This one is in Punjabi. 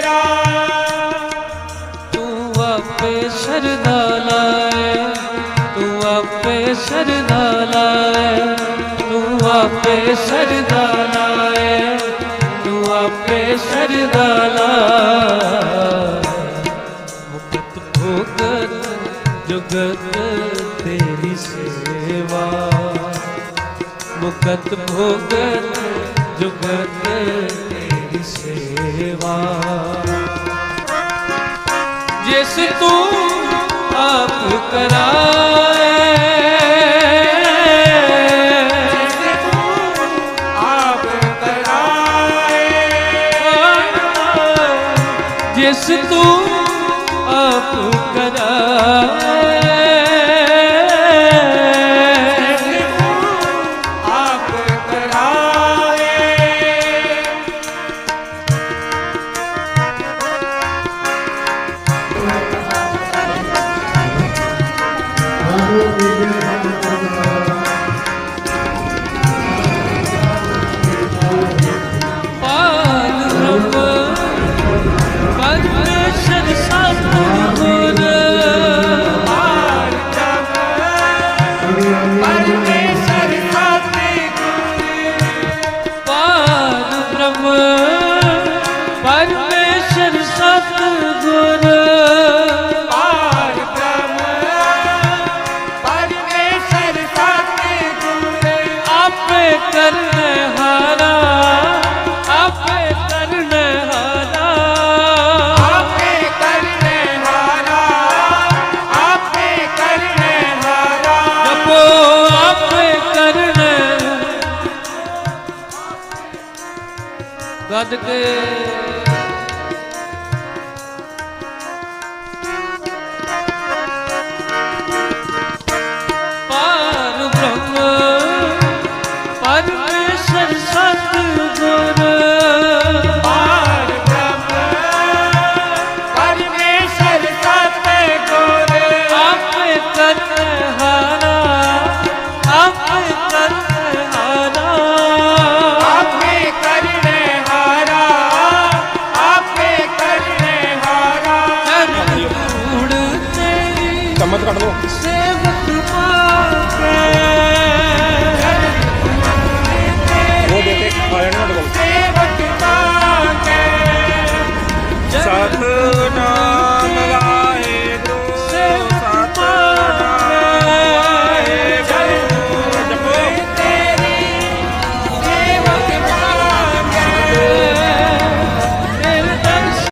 ਤੇਰਾ। ਤੂੰ ਆਪੇ ਸਰਦਾ ਲਾਏ, ਤੂੰ ਆਪੇ ਸਰਦਾ ਲਾਏ, ਤੂੰ ਆਪੇ ਸਰਦਾ ਲਾਏ, ਤੂੰ ਆਪੇ ਸਰਦਾ ਲਾਏ। ਮੁਕਤ ਭੋਗਤ ਜੁਗਤ ਤੇਰੀ ਸੇਵਾ, ਮੁਕਤ ਭੋਗਤ ਜੁਗਤ ਜਿਸ ਤੂੰ ਆਪ ਕਰਾਏ ਜਿਸ ਤੂੰ ਆਪ ਕਰਾਏ ਗੱਜ ਕੇ ਪਰਮੇਸ਼ਰ ਸਤਿਗੁਰ। ਆਰ ਬ੍ਰਹਮ ਪਰਮੇਸ਼ਰ ਸਤਿਗੁਰ। ਆਪੇ ਕਰਹਾਰਾ ਆਪੇ ਕਰਹਾਰਾ ਆਪੇ ਕਰਨੇ ਹਾਰਾ ਆਪੇ ਕਰਨੇ ਹਾਰਾ। ਜਨ ਕੂੜ ਤੇਰੀ ਸਮਝ ਕੱਢ ਲੋ ਸੇਵ